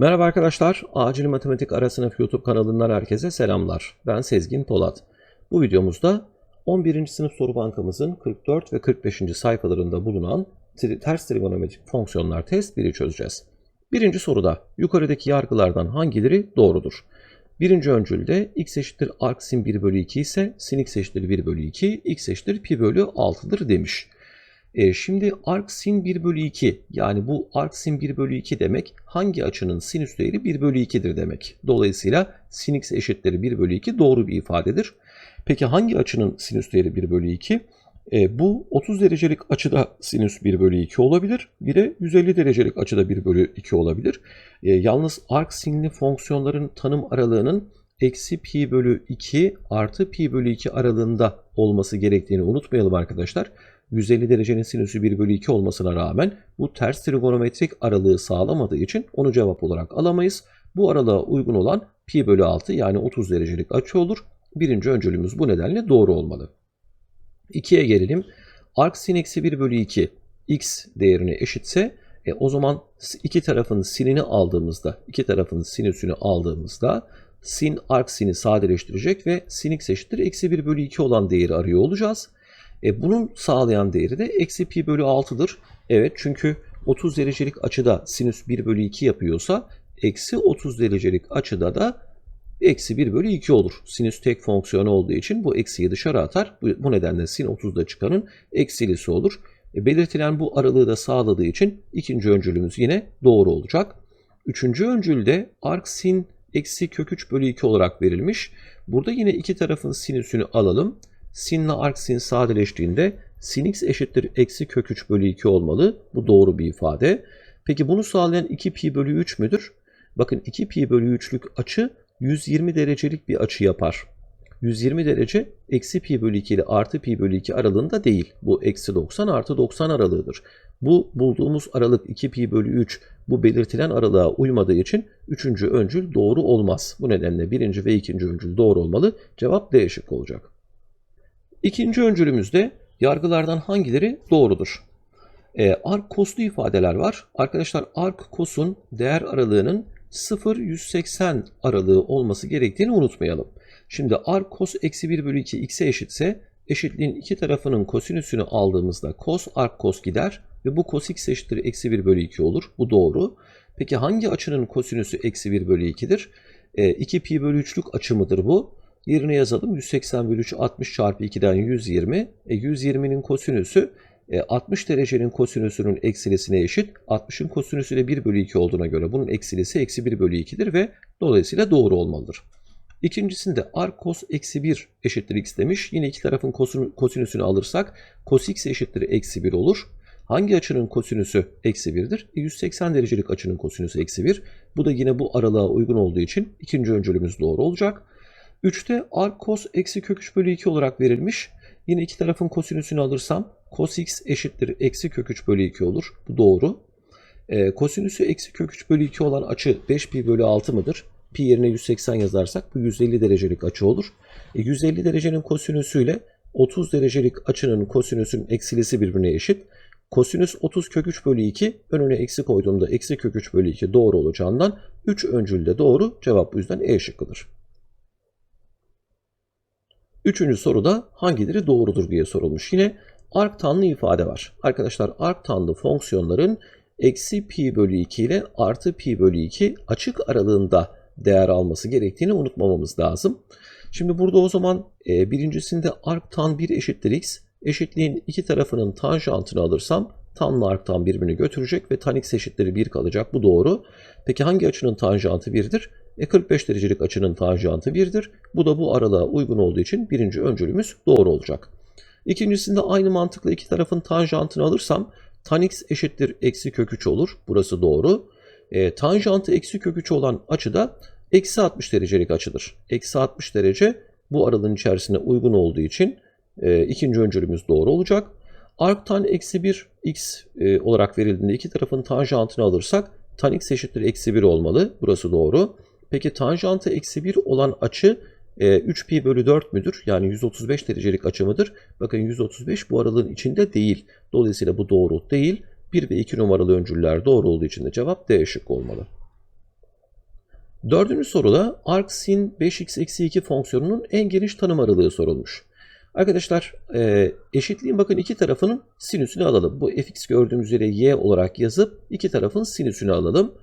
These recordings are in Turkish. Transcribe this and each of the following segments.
Merhaba arkadaşlar, Acil Matematik Ara Sınıf YouTube kanalından herkese selamlar. Ben Sezgin Polat. Bu videomuzda 11. sınıf soru bankamızın 44 ve 45. sayfalarında bulunan ters trigonometrik fonksiyonlar test 1'i çözeceğiz. Birinci soruda yukarıdaki yargılardan hangileri doğrudur? Birinci öncülde x eşittir arc sin 1 bölü 2 ise sin x eşittir 1 bölü 2, x eşittir pi bölü 6'dır demiş. E, şimdi arc sin 1 bölü 2 yani bu arc sin 1 bölü 2 demek hangi açının sinüs değeri 1 bölü 2'dir demek. Dolayısıyla sin x eşittir 1 bölü 2 doğru bir ifadedir. Peki hangi açının sinüs değeri 1 bölü 2? E, bu 30 derecelik açıda sinüs 1 bölü 2 olabilir. Bir de 150 derecelik açıda 1 bölü 2 olabilir. E, yalnız arc sinli fonksiyonların tanım aralığının eksi pi bölü 2 artı pi bölü 2 aralığında olması gerektiğini unutmayalım arkadaşlar. 150 derecenin sinüsü 1 bölü 2 olmasına rağmen bu ters trigonometrik aralığı sağlamadığı için onu cevap olarak alamayız. Bu aralığa uygun olan pi bölü 6 yani 30 derecelik açı olur. Birinci öncülümüz bu nedenle doğru olmalı. 2'ye gelelim. Arc sin eksi 1 bölü 2 x değerine eşitse e, o zaman iki tarafın sinini aldığımızda, iki tarafın sinüsünü aldığımızda sin arc sini sadeleştirecek ve sin x eşittir eksi 1 bölü 2 olan değeri arıyor olacağız. E, bunun sağlayan değeri de eksi pi bölü 6'dır. Evet çünkü 30 derecelik açıda sinüs 1 bölü 2 yapıyorsa eksi 30 derecelik açıda da eksi 1 bölü 2 olur. Sinüs tek fonksiyonu olduğu için bu eksiyi dışarı atar. Bu, bu nedenle sin 30'da çıkanın eksilisi olur. E, belirtilen bu aralığı da sağladığı için ikinci öncülümüz yine doğru olacak. Üçüncü öncülde arc sin eksi kök 3 bölü 2 olarak verilmiş. Burada yine iki tarafın sinüsünü alalım. Sin ile arc sin sadeleştiğinde sin x eşittir eksi kök 3 bölü 2 olmalı. Bu doğru bir ifade. Peki bunu sağlayan 2 pi bölü 3 müdür? Bakın 2 pi bölü 3'lük açı 120 derecelik bir açı yapar. 120 derece eksi pi bölü 2 ile artı pi bölü 2 aralığında değil. Bu eksi 90 artı 90 aralığıdır. Bu bulduğumuz aralık 2 pi bölü 3 bu belirtilen aralığa uymadığı için üçüncü öncül doğru olmaz. Bu nedenle birinci ve ikinci öncül doğru olmalı. Cevap D şıkkı olacak. İkinci öncülümüzde yargılardan hangileri doğrudur? E, arc cos'lu ifadeler var. Arkadaşlar arc cos'un değer aralığının 0-180 aralığı olması gerektiğini unutmayalım. Şimdi arc cos eksi 1 bölü 2 x'e eşitse eşitliğin iki tarafının kosinüsünü aldığımızda cos arc cos gider ve bu cos x eşittir eksi 1 bölü 2 olur. Bu doğru. Peki hangi açının kosinüsü eksi 1 bölü 2'dir? E, 2 pi bölü 3'lük açı mıdır bu? Yerine yazalım. 180 bölü 3 60 çarpı 2'den 120. E, 120'nin kosinüsü e, 60 derecenin kosinüsünün eksilisine eşit. 60'ın kosinüsü de 1 bölü 2 olduğuna göre bunun eksilisi eksi 1 bölü 2'dir ve dolayısıyla doğru olmalıdır. İkincisinde arc cos eksi 1 eşittir x demiş. Yine iki tarafın kosinüsünü alırsak cos x eşittir eksi 1 olur. Hangi açının kosinüsü eksi 1'dir? 180 derecelik açının kosinüsü eksi 1. Bu da yine bu aralığa uygun olduğu için ikinci öncülümüz doğru olacak. 3'te arc cos eksi kök 3 bölü 2 olarak verilmiş. Yine iki tarafın kosinüsünü alırsam cos x eşittir eksi kök 3 bölü 2 olur. Bu doğru. E, kosinüsü eksi kök 3 bölü 2 olan açı 5 pi bölü 6 mıdır? Pi yerine 180 yazarsak bu 150 derecelik açı olur. E, 150 derecenin kosinüsüyle 30 derecelik açının kosinüsün eksilisi birbirine eşit. Kosinüs 30 kök 3 bölü 2 önüne eksi koyduğumda eksi kök 3 bölü 2 doğru olacağından 3 öncülde doğru cevap bu yüzden E şıkkıdır. Üçüncü soruda hangileri doğrudur diye sorulmuş. Yine arctanlı ifade var. Arkadaşlar arctanlı fonksiyonların eksi pi bölü 2 ile artı pi bölü 2 açık aralığında değer alması gerektiğini unutmamamız lazım. Şimdi burada o zaman e, birincisinde arctan 1 eşittir x. Eşitliğin iki tarafının tanjantını alırsam tanla arctan birbirini götürecek ve tan x eşittir 1 kalacak. Bu doğru. Peki hangi açının tanjantı 1'dir? E 45 derecelik açının tanjantı 1'dir. Bu da bu aralığa uygun olduğu için birinci öncülümüz doğru olacak. İkincisinde aynı mantıkla iki tarafın tanjantını alırsam tan x eşittir eksi kök 3 olur. Burası doğru. E, tanjantı eksi kök 3 olan açı da eksi 60 derecelik açıdır. Eksi 60 derece bu aralığın içerisine uygun olduğu için e, ikinci öncülümüz doğru olacak. Arctan eksi 1 x e, olarak verildiğinde iki tarafın tanjantını alırsak tan x eşittir eksi 1 olmalı. Burası doğru. Peki tanjantı eksi 1 olan açı e, 3 pi bölü 4 müdür? Yani 135 derecelik açı mıdır? Bakın 135 bu aralığın içinde değil. Dolayısıyla bu doğru değil. 1 ve 2 numaralı öncüller doğru olduğu için de cevap D şıkkı olmalı. Dördüncü soruda arc sin 5x eksi 2 fonksiyonunun en geniş tanım aralığı sorulmuş. Arkadaşlar e, eşitliğin bakın iki tarafının sinüsünü alalım. Bu fx gördüğümüz üzere y olarak yazıp iki tarafın sinüsünü alalım.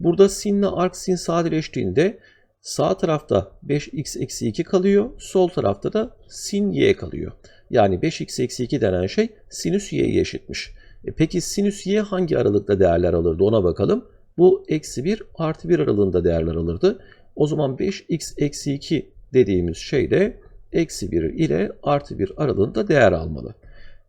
Burada sin ile arc sin sadeleştiğinde sağ tarafta 5x eksi 2 kalıyor. Sol tarafta da sin y kalıyor. Yani 5x eksi 2 denen şey sinüs y'ye eşitmiş. E peki sinüs y hangi aralıkta değerler alırdı ona bakalım. Bu eksi 1 artı 1 aralığında değerler alırdı. O zaman 5x eksi 2 dediğimiz şey de eksi 1 ile artı 1 aralığında değer almalı.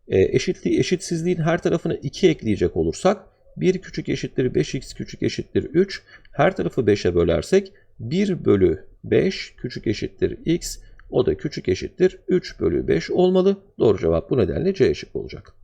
E, eşitliği, eşitsizliğin her tarafına 2 ekleyecek olursak 1 küçük eşittir 5x küçük eşittir 3. Her tarafı 5'e bölersek 1 bölü 5 küçük eşittir x. O da küçük eşittir 3 bölü 5 olmalı. Doğru cevap bu nedenle C şıkkı olacak.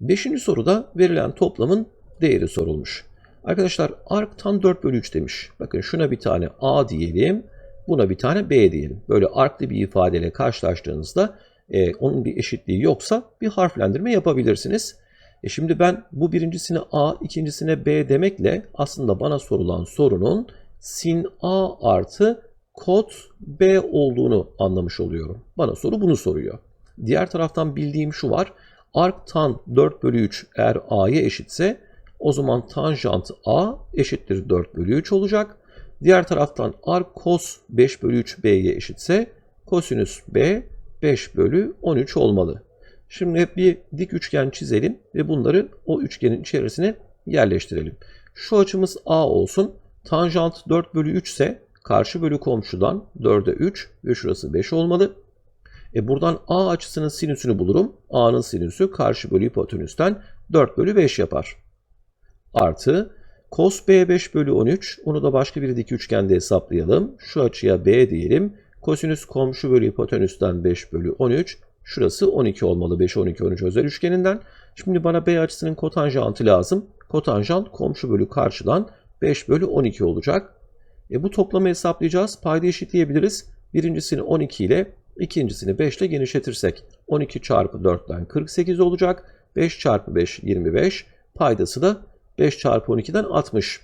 Beşinci soruda verilen toplamın değeri sorulmuş. Arkadaşlar arc tan 4 bölü 3 demiş. Bakın şuna bir tane a diyelim. Buna bir tane b diyelim. Böyle arclı bir ifadeyle karşılaştığınızda e, onun bir eşitliği yoksa bir harflendirme yapabilirsiniz. E şimdi ben bu birincisine a, ikincisine b demekle aslında bana sorulan sorunun sin a artı kot b olduğunu anlamış oluyorum. Bana soru bunu soruyor. Diğer taraftan bildiğim şu var. Arc tan 4 bölü 3 eğer a'ya eşitse o zaman tanjant a eşittir 4 bölü 3 olacak. Diğer taraftan arc cos 5 bölü 3 b'ye eşitse kosinüs b 5 bölü 13 olmalı. Şimdi bir dik üçgen çizelim ve bunları o üçgenin içerisine yerleştirelim. Şu açımız a olsun. Tanjant 4 bölü 3 ise karşı bölü komşudan 4'e 3 ve şurası 5 olmalı. E buradan a açısının sinüsünü bulurum. a'nın sinüsü karşı bölü hipotenüsten 4 bölü 5 yapar. Artı cos b 5 bölü 13. Onu da başka bir dik üçgende hesaplayalım. Şu açıya b diyelim. Kosinüs komşu bölü hipotenüsten 5 bölü 13. Şurası 12 olmalı 5 12 13 özel üçgeninden. Şimdi bana b açısının kotanjantı lazım. Kotanjant komşu bölü karşıdan 5 bölü 12 olacak. E bu toplamı hesaplayacağız. Payda eşitleyebiliriz. Birincisini 12 ile ikincisini 5 ile genişletirsek 12 çarpı 4'ten 48 olacak. 5 çarpı 5 25. Paydası da 5 çarpı 12'den 60.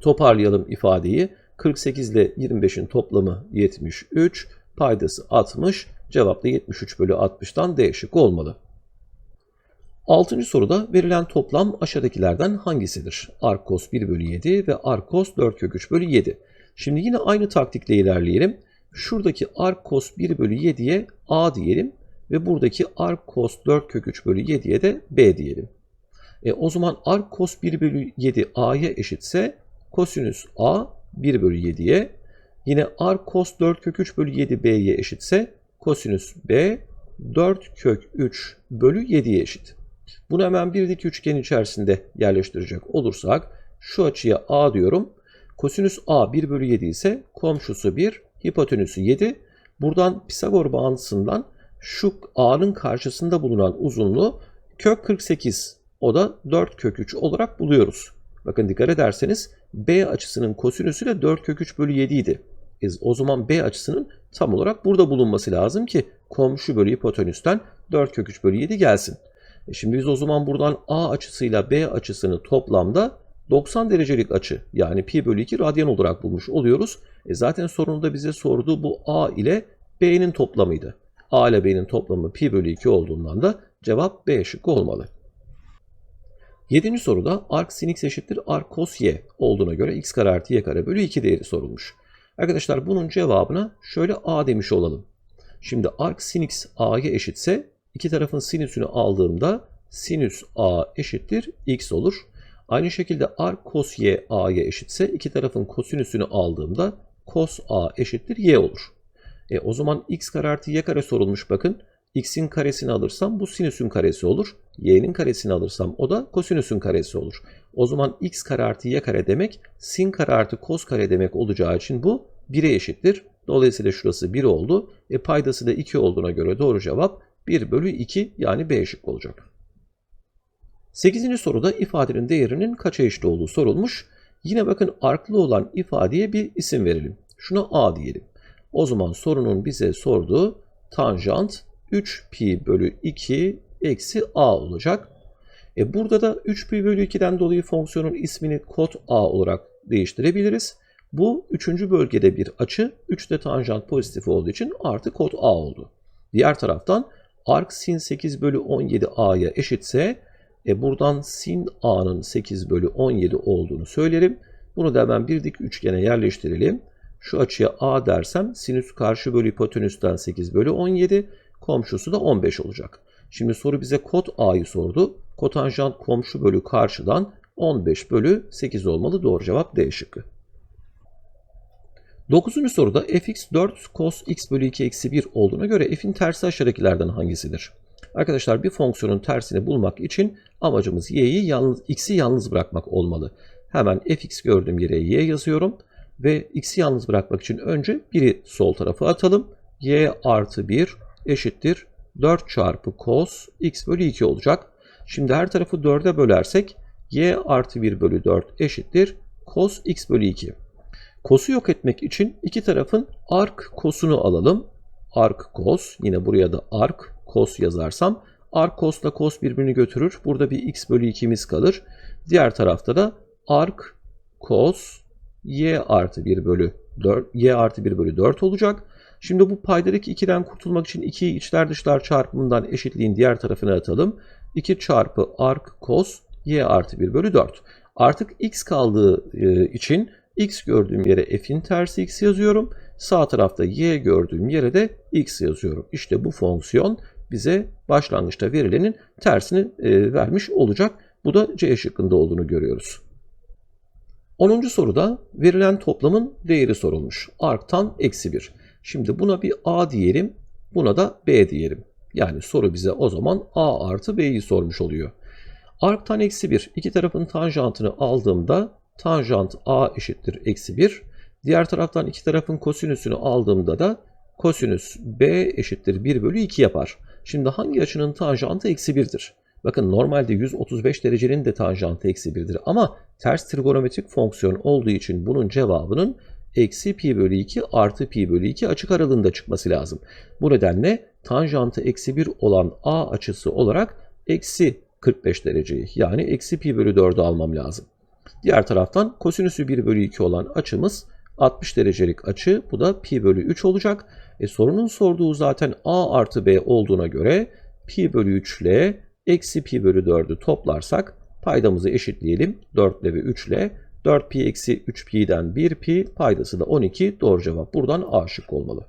Toparlayalım ifadeyi. 48 ile 25'in toplamı 73. Paydası 60. Cevap da 73 bölü 60'tan D şıkkı olmalı. Altıncı soruda verilen toplam aşağıdakilerden hangisidir? Arkos 1 bölü 7 ve Arkos 4 kök 3 bölü 7. Şimdi yine aynı taktikle ilerleyelim. Şuradaki Arkos 1 bölü 7'ye A diyelim ve buradaki Arkos 4 kök 3 bölü 7'ye de B diyelim. E, o zaman Arkos 1 bölü 7 A'ya eşitse kosinüs A 1 bölü 7'ye yine Arkos 4 kök 3 bölü 7 B'ye eşitse kosinüs B 4 kök 3 bölü 7'ye eşit. Bunu hemen bir dik üçgen içerisinde yerleştirecek olursak şu açıya A diyorum. Kosinüs A 1 bölü 7 ise komşusu 1, hipotenüsü 7. Buradan Pisagor bağıntısından şu A'nın karşısında bulunan uzunluğu kök 48 o da 4 kök 3 olarak buluyoruz. Bakın dikkat ederseniz B açısının kosinüsü de 4 kök 3 bölü 7 idi. E, o zaman B açısının tam olarak burada bulunması lazım ki komşu bölü hipotenüsten 4 kök 3 bölü 7 gelsin. E şimdi biz o zaman buradan A açısıyla B açısını toplamda 90 derecelik açı yani pi bölü 2 radyan olarak bulmuş oluyoruz. E zaten sorunda bize sorduğu bu A ile B'nin toplamıydı. A ile B'nin toplamı pi bölü 2 olduğundan da cevap B şıkkı olmalı. Yedinci soruda arc sin x eşittir arc cos y olduğuna göre x kare artı y kare bölü 2 değeri sorulmuş. Arkadaşlar bunun cevabına şöyle a demiş olalım. Şimdi arc sin x a'ya eşitse iki tarafın sinüsünü aldığımda sinüs a eşittir x olur. Aynı şekilde arc cos y a'ya eşitse iki tarafın kosinüsünü aldığımda cos a eşittir y olur. E, o zaman x kare artı y kare sorulmuş bakın. X'in karesini alırsam bu sinüsün karesi olur. y'nin karesini alırsam o da kosinüsün karesi olur. O zaman x kare artı y kare demek sin kare artı kos kare demek olacağı için bu 1'e eşittir. Dolayısıyla şurası 1 oldu. E paydası da 2 olduğuna göre doğru cevap 1 bölü 2 yani B şık olacak. 8. soruda ifadenin değerinin kaça eşit olduğu sorulmuş. Yine bakın arklı olan ifadeye bir isim verelim. Şuna A diyelim. O zaman sorunun bize sorduğu tanjant 3 pi bölü 2 eksi a olacak. E burada da 3 pi bölü 2'den dolayı fonksiyonun ismini kod a olarak değiştirebiliriz. Bu üçüncü bölgede bir açı. 3'te tanjant pozitif olduğu için artı kod a oldu. Diğer taraftan arc sin 8 bölü 17 a'ya eşitse e buradan sin a'nın 8 bölü 17 olduğunu söylerim. Bunu da hemen bir dik üçgene yerleştirelim. Şu açıya a dersem sinüs karşı bölü hipotenüsten 8 bölü 17 komşusu da 15 olacak. Şimdi soru bize kod a'yı sordu. Kotanjant komşu bölü karşıdan 15 bölü 8 olmalı. Doğru cevap D şıkkı. Dokuzuncu soruda fx 4 cos x bölü 2 eksi 1 olduğuna göre f'in tersi aşağıdakilerden hangisidir? Arkadaşlar bir fonksiyonun tersini bulmak için amacımız y'yi yalnız, x'i yalnız bırakmak olmalı. Hemen fx gördüğüm yere y yazıyorum ve x'i yalnız bırakmak için önce biri sol tarafa atalım. y artı 1 eşittir 4 çarpı cos x bölü 2 olacak. Şimdi her tarafı 4'e bölersek y artı 1 bölü 4 eşittir cos x bölü 2. Cos'u yok etmek için iki tarafın arc cos'unu alalım. Arc cos yine buraya da arc cos yazarsam arc cos ile cos birbirini götürür. Burada bir x bölü 2'miz kalır. Diğer tarafta da arc cos y artı 1 bölü 4 y artı 1 bölü 4 olacak. Şimdi bu paydadaki 2'den kurtulmak için 2'yi içler dışlar çarpımından eşitliğin diğer tarafına atalım. 2 çarpı arc cos y artı 1 bölü 4. Artık x kaldığı e, için x gördüğüm yere f'in tersi x yazıyorum. Sağ tarafta y gördüğüm yere de x yazıyorum. İşte bu fonksiyon bize başlangıçta verilenin tersini e, vermiş olacak. Bu da C şıkkında olduğunu görüyoruz. 10. soruda verilen toplamın değeri sorulmuş. Arctan eksi 1. Şimdi buna bir A diyelim, buna da B diyelim. Yani soru bize o zaman A artı B'yi sormuş oluyor. Arctan eksi 1. İki tarafın tanjantını aldığımda tanjant A eşittir eksi 1. Diğer taraftan iki tarafın kosinüsünü aldığımda da kosinüs B eşittir 1 bölü 2 yapar. Şimdi hangi açının tanjantı eksi 1'dir? Bakın normalde 135 derecenin de tanjantı eksi 1'dir ama ters trigonometrik fonksiyon olduğu için bunun cevabının eksi pi bölü 2 artı pi bölü 2 açık aralığında çıkması lazım. Bu nedenle tanjantı eksi 1 olan A açısı olarak eksi 45 dereceyi yani eksi pi bölü 4'ü almam lazım. Diğer taraftan kosinüsü 1 bölü 2 olan açımız 60 derecelik açı. Bu da pi bölü 3 olacak. E, sorunun sorduğu zaten a artı b olduğuna göre pi bölü 3 ile eksi pi bölü 4'ü toplarsak paydamızı eşitleyelim. 4 ile ve 3 ile 4 pi eksi 3 pi'den 1 pi paydası da 12. Doğru cevap buradan A şık olmalı.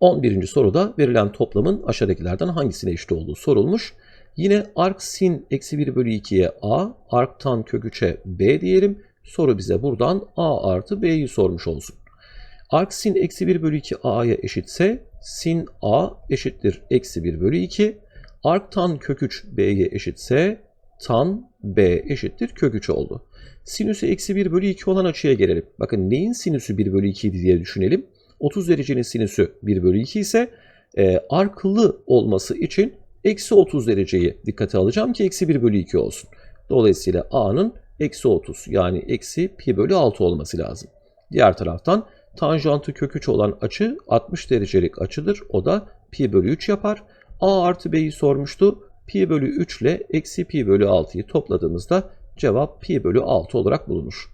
11. soruda verilen toplamın aşağıdakilerden hangisine eşit olduğu sorulmuş. Yine arc sin eksi 1 bölü 2'ye a, arc tan kök 3'e b diyelim. Soru bize buradan a artı b'yi sormuş olsun. Arc sin eksi 1 bölü 2 a'ya eşitse sin a eşittir eksi 1 bölü 2. Arc tan kök 3 b'ye eşitse tan b eşittir kök 3 oldu. Sinüsü eksi 1 bölü 2 olan açıya gelelim. Bakın neyin sinüsü 1 bölü 2 diye düşünelim. 30 derecenin sinüsü 1 bölü 2 ise e, arklı olması için eksi 30 dereceyi dikkate alacağım ki eksi 1 bölü 2 olsun. Dolayısıyla a'nın eksi 30 yani eksi pi bölü 6 olması lazım. Diğer taraftan tanjantı kök 3 olan açı 60 derecelik açıdır. O da pi bölü 3 yapar. a artı b'yi sormuştu. Pi bölü 3 ile eksi pi bölü 6'yı topladığımızda cevap pi bölü 6 olarak bulunur.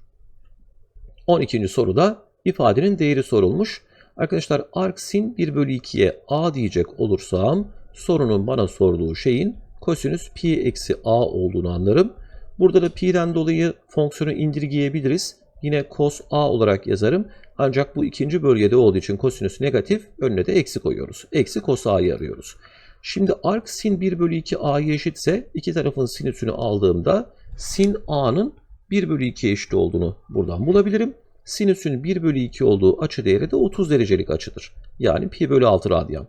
12. soruda ifadenin değeri sorulmuş. Arkadaşlar arc sin 1 bölü 2'ye a diyecek olursam sorunun bana sorduğu şeyin kosinüs pi eksi a olduğunu anlarım. Burada da pi'den dolayı fonksiyonu indirgeyebiliriz. Yine cos a olarak yazarım. Ancak bu ikinci bölgede olduğu için kosinüs negatif önüne de eksi koyuyoruz. Eksi cos a'yı arıyoruz. Şimdi arc sin 1 bölü 2 a'ya eşitse iki tarafın sinüsünü aldığımda sin a'nın 1 bölü 2'ye eşit olduğunu buradan bulabilirim. Sinüsün 1 bölü 2 olduğu açı değeri de 30 derecelik açıdır. Yani pi bölü 6 radyan.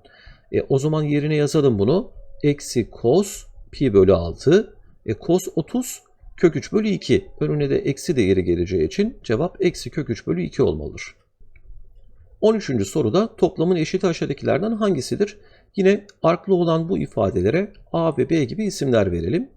E, o zaman yerine yazalım bunu. Eksi cos pi bölü 6. E, cos 30 kök 3 bölü 2. Önüne de eksi değeri geleceği için cevap eksi kök 3 bölü 2 olmalıdır. 13. soruda toplamın eşiti aşağıdakilerden hangisidir? Yine arklı olan bu ifadelere a ve b gibi isimler verelim.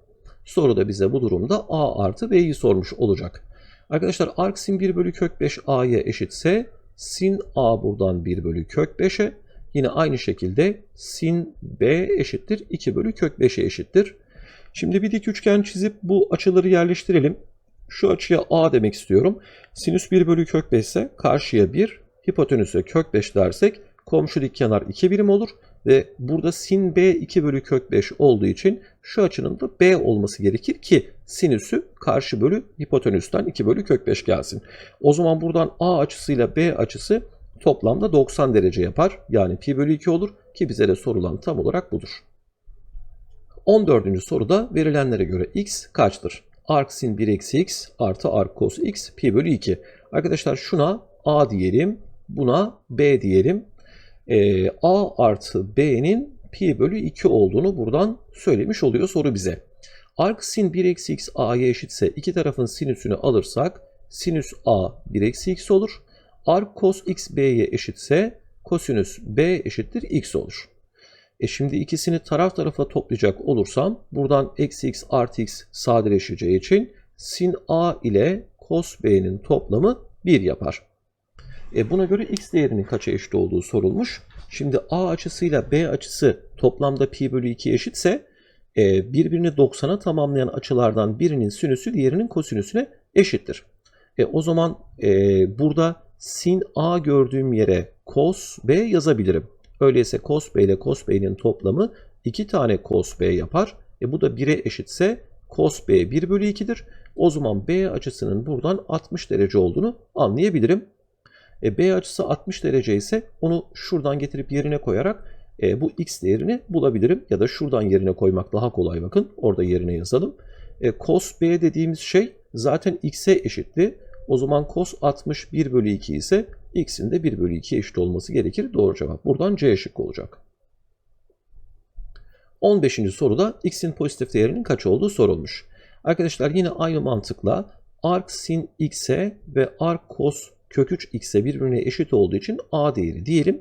Soruda bize bu durumda a artı b'yi sormuş olacak. Arkadaşlar arc sin 1 bölü kök 5 a'ya eşitse sin a buradan 1 bölü kök 5'e Yine aynı şekilde sin b eşittir 2 bölü kök 5'e eşittir. Şimdi bir dik üçgen çizip bu açıları yerleştirelim. Şu açıya A demek istiyorum. Sinüs 1 bölü kök 5 ise karşıya 1, hipotenüse kök 5 dersek komşu dik kenar 2 birim olur. Ve burada sin B 2 bölü kök 5 olduğu için şu açının da B olması gerekir ki sinüsü karşı bölü hipotenüsten 2 bölü kök 5 gelsin. O zaman buradan A açısıyla B açısı toplamda 90 derece yapar. Yani pi bölü 2 olur ki bize de sorulan tam olarak budur. 14. soruda verilenlere göre x kaçtır? Arc sin 1 eksi x artı arc cos x pi bölü 2. Arkadaşlar şuna a diyelim, buna b diyelim. Ee, a artı b'nin pi bölü 2 olduğunu buradan söylemiş oluyor soru bize. Arc sin 1 eksi x a'ya eşitse iki tarafın sinüsünü alırsak sinüs a 1 eksi x olur. Arc cos x b'ye eşitse kosinüs b eşittir x olur. E şimdi ikisini taraf tarafa toplayacak olursam buradan eksi x artı x sadeleşeceği için sin a ile cos b'nin toplamı 1 yapar. E buna göre x değerinin kaça eşit olduğu sorulmuş. Şimdi a açısıyla b açısı toplamda pi bölü 2 eşitse e, birbirini 90'a tamamlayan açılardan birinin sinüsü diğerinin kosinüsüne eşittir. E, o zaman e, burada sin a gördüğüm yere cos b yazabilirim. Öyleyse cos b ile cos b'nin toplamı 2 tane cos b yapar. E bu da 1'e eşitse cos b 1 bölü 2'dir. O zaman b açısının buradan 60 derece olduğunu anlayabilirim. E, b açısı 60 derece ise onu şuradan getirip yerine koyarak e, bu x değerini bulabilirim. Ya da şuradan yerine koymak daha kolay bakın. Orada yerine yazalım. E, cos b dediğimiz şey zaten x'e eşitti. O zaman cos 60 1 bölü 2 ise x'in de 1 bölü 2 eşit olması gerekir. Doğru cevap buradan C şıkkı olacak. 15. soruda x'in pozitif değerinin kaç olduğu sorulmuş. Arkadaşlar yine aynı mantıkla arc sin x'e ve arc cos kök 3 x'e birbirine eşit olduğu için a değeri diyelim.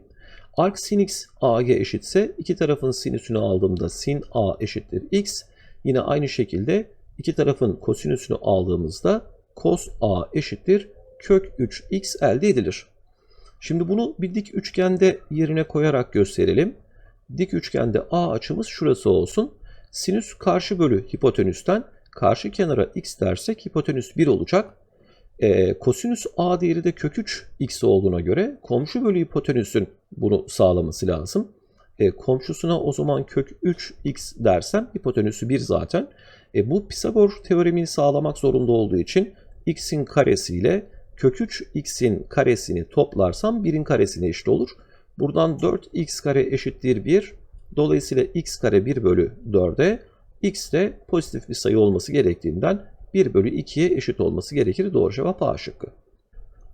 Arc sin x a'ya eşitse iki tarafın sinüsünü aldığımda sin a eşittir x. Yine aynı şekilde iki tarafın kosinüsünü aldığımızda cos a eşittir kök 3x elde edilir. Şimdi bunu bir dik üçgende yerine koyarak gösterelim. Dik üçgende A açımız şurası olsun. Sinüs karşı bölü hipotenüsten karşı kenara x dersek hipotenüs 1 olacak. E, kosinüs A değeri de kök 3 x olduğuna göre komşu bölü hipotenüsün bunu sağlaması lazım. E, komşusuna o zaman kök 3 x dersem hipotenüsü 1 zaten. E, bu Pisagor teoremini sağlamak zorunda olduğu için x'in karesiyle kök 3 x'in karesini toplarsam 1'in karesine eşit olur. Buradan 4x kare eşittir 1. Dolayısıyla x kare 1 bölü 4'e x de pozitif bir sayı olması gerektiğinden 1 bölü 2'ye eşit olması gerekir. Doğru cevap A şıkkı.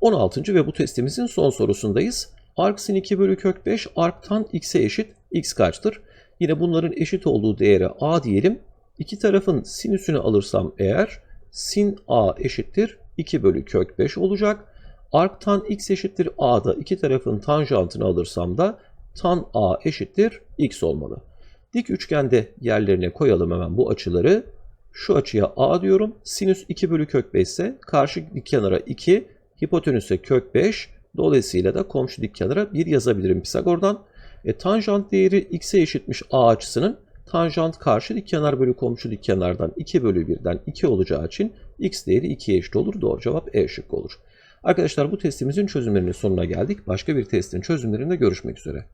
16. ve bu testimizin son sorusundayız. Arc sin 2 bölü kök 5 arc tan x'e eşit x kaçtır? Yine bunların eşit olduğu değere a diyelim. İki tarafın sinüsünü alırsam eğer sin a eşittir 2 bölü kök 5 olacak. Arc tan x eşittir a'da iki tarafın tanjantını alırsam da tan a eşittir x olmalı. Dik üçgende yerlerine koyalım hemen bu açıları. Şu açıya a diyorum. Sinüs 2 bölü kök 5 ise karşı dik kenara 2, hipotenüse kök 5. Dolayısıyla da komşu dik kenara 1 yazabilirim Pisagor'dan. E, tanjant değeri x'e eşitmiş a açısının. Tanjant karşı dik kenar bölü komşu dik kenardan 2 bölü 1'den 2 olacağı için x değeri 2'ye eşit olur. Doğru cevap E şıkkı olur. Arkadaşlar bu testimizin çözümlerinin sonuna geldik. Başka bir testin çözümlerinde görüşmek üzere.